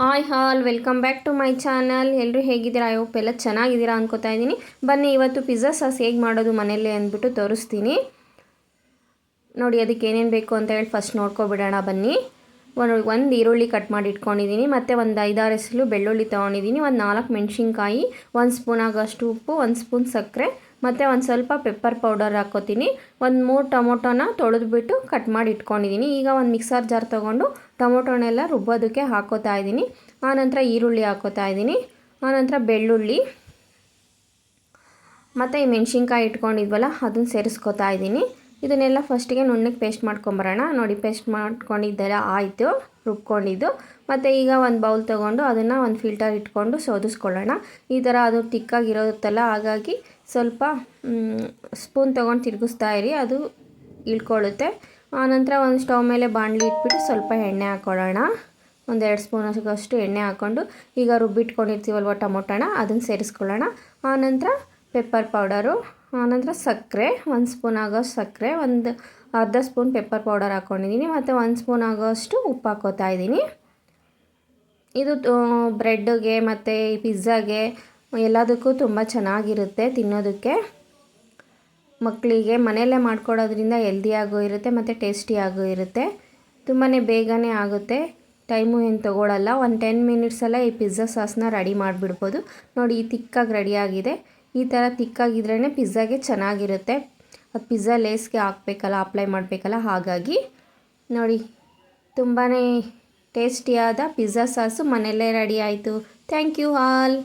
Hi all, welcome back to my channel. ಎಲ್ಲರೂ ಹೇಗಿದ್ದೀರಾ? I hope ಎಲ್ಲ ಚೆನ್ನಾಗಿದ್ದೀರಾ ಅನ್ಕೋತಾ ಇದ್ದೀನಿ. ಬನ್ನಿ, ಇವತ್ತು ಪಿಜ್ಜಾ ಸಾಸ್ ಹೇಗೆ ಮಾಡೋದು ಮನೆಯಲ್ಲೇ ಅಂದ್ಬಿಟ್ಟು ತೋರಿಸ್ತೀನಿ. ನೋಡಿ, ಅದಕ್ಕೆ ಏನೇನು ಬೇಕು ಅಂತ ಹೇಳಿ ಫಸ್ಟ್ ನೋಡ್ಕೊಬಿಡೋಣ ಬನ್ನಿ. ಒಂದು ಒಂದು ಈರುಳ್ಳಿ ಕಟ್ ಮಾಡಿ ಇಟ್ಕೊಂಡಿದ್ದೀನಿ ಮತ್ತು ಒಂದು ಐದಾರು ಹೆಸಲು ಬೆಳ್ಳುಳ್ಳಿ ತೊಗೊಂಡಿದ್ದೀನಿ ಒಂದು ನಾಲ್ಕು ಮೆಣಸಿನ್ಕಾಯಿ, ಒಂದು ಸ್ಪೂನ್ ಆಗೋಷ್ಟು ಉಪ್ಪು, ಒಂದು ಸ್ಪೂನ್ ಸಕ್ಕರೆ ಮತ್ತು ಒಂದು ಸ್ವಲ್ಪ ಪೆಪ್ಪರ್ ಪೌಡರ್ ಹಾಕೋತೀನಿ. ಒಂದು ಮೂರು ಟೊಮೊಟೊನ ತೊಳೆದ್ಬಿಟ್ಟು ಕಟ್ ಮಾಡಿ ಇಟ್ಕೊಂಡಿದ್ದೀನಿ ಈಗ ಒಂದು ಮಿಕ್ಸರ್ ಜಾರ್ ತೊಗೊಂಡು ಟೊಮೊಟೊನೆಲ್ಲ ರುಬ್ಬೋದಕ್ಕೆ ಹಾಕೋತಾ ಇದ್ದೀನಿ. ಆನಂತರ ಈರುಳ್ಳಿ ಹಾಕೋತಾ ಇದ್ದೀನಿ. ಆನಂತರ ಬೆಳ್ಳುಳ್ಳಿ, ಮತ್ತು ಈ ಮೆಣಸಿನ್ಕಾಯಿ ಇಟ್ಕೊಂಡಿದ್ವಲ್ಲ, ಅದನ್ನು ಸೇರಿಸ್ಕೊತಾ ಇದ್ದೀನಿ. ಇದನ್ನೆಲ್ಲ ಫಸ್ಟಿಗೆ ನುಣ್ಣಗೆ ಪೇಸ್ಟ್ ಮಾಡ್ಕೊಂಬರೋಣ. ನೋಡಿ ಪೇಸ್ಟ್ ಮಾಡ್ಕೊಂಡಿದ್ದೆಲ್ಲ ಆಯಿತು, ರುಬ್ಕೊಂಡಿದ್ದು. ಮತ್ತು ಈಗ ಒಂದು ಬೌಲ್ ತೊಗೊಂಡು ಅದನ್ನು ಒಂದು ಫಿಲ್ಟರ್ ಇಟ್ಕೊಂಡು ಸೋದಿಸ್ಕೊಳ್ಳೋಣ. ಈ ಥರ ಅದು ತಿಕ್ಕಾಗಿರೋತ್ತಲ್ಲ, ಹಾಗಾಗಿ ಸ್ವಲ್ಪ ಸ್ಪೂನ್ ತೊಗೊಂಡು ತಿರುಗಿಸ್ತಾ ಇರಿ, ಅದು ಇಳ್ಕೊಳ್ಳುತ್ತೆ. ಆನಂತರ ಒಂದು ಸ್ಟವ್ ಮೇಲೆ ಬಾಣಲಿ ಇಟ್ಬಿಟ್ಟು ಸ್ವಲ್ಪ ಎಣ್ಣೆ ಹಾಕ್ಕೊಳ್ಳೋಣ ಒಂದೆರಡು ಸ್ಪೂನ್ ಅಷ್ಟು ಎಣ್ಣೆ ಹಾಕ್ಕೊಂಡು ಈಗ ರುಬ್ಬಿಟ್ಕೊಂಡಿರ್ತೀವಲ್ವ ಟೊಮೊಟೊನ, ಅದನ್ನು ಸೇರಿಸ್ಕೊಳ್ಳೋಣ. ಆನಂತರ ಪೆಪ್ಪರ್ ಪೌಡರು ಆನಂತರ ಸಕ್ಕರೆ ಒಂದು ಸ್ಪೂನ್ ಆಗೋಷ್ಟು ಸಕ್ಕರೆ, ಒಂದು ಅರ್ಧ ಸ್ಪೂನ್ ಪೆಪ್ಪರ್ ಪೌಡರ್ ಹಾಕ್ಕೊಂಡಿದ್ದೀನಿ ಮತ್ತು ಒಂದು ಸ್ಪೂನ್ ಆಗೋಷ್ಟು ಉಪ್ಪು ಹಾಕೋತಾ ಇದ್ದೀನಿ. ಇದು ಬ್ರೆಡ್ಗೆ ಮತ್ತು ಪಿಜ್ಜಾಗೆ ಎಲ್ಲದಕ್ಕೂ ತುಂಬ ಚೆನ್ನಾಗಿರುತ್ತೆ ತಿನ್ನೋದಕ್ಕೆ. ಮಕ್ಕಳಿಗೆ ಮನೆಯಲ್ಲೇ ಮಾಡ್ಕೊಡೋದ್ರಿಂದ ಹೆಲ್ದಿಯಾಗೂ ಇರುತ್ತೆ ಮತ್ತು ಟೇಸ್ಟಿಯಾಗೂ ಇರುತ್ತೆ. ತುಂಬಾ ಬೇಗನೆ ಆಗುತ್ತೆ. ಟೈಮು ಏನು ತೊಗೊಳಲ್ಲ. ಒಂದು ಟೆನ್ ಮಿನಿಟ್ಸಲ್ಲ ಈ ಪಿಜ್ಜಾ ಸಾಸ್ನ ರೆಡಿ ಮಾಡಿಬಿಡ್ಬೋದು. ನೋಡಿ, ಈ ತಿಕ್ಕಾಗಿ ರೆಡಿಯಾಗಿದೆ ಈ ಥರ ತಿಕ್ಕಾಗಿದ್ರೇ ಪಿಜ್ಜಾಗೆ ಚೆನ್ನಾಗಿರುತ್ತೆ. ಅದು ಪಿಜ್ಜಾ ಲೇಸ್ಗೆ ಹಾಕ್ಬೇಕಲ್ಲ ಅಪ್ಲೈ ಮಾಡಬೇಕಲ್ಲ, ಹಾಗಾಗಿ ನೋಡಿ ತುಂಬಾ ಟೇಸ್ಟಿಯಾದ ಪಿಜ್ಜಾ ಸಾಸು ಮನೆಯಲ್ಲೇ ರೆಡಿ ಆಯಿತು. Thank you all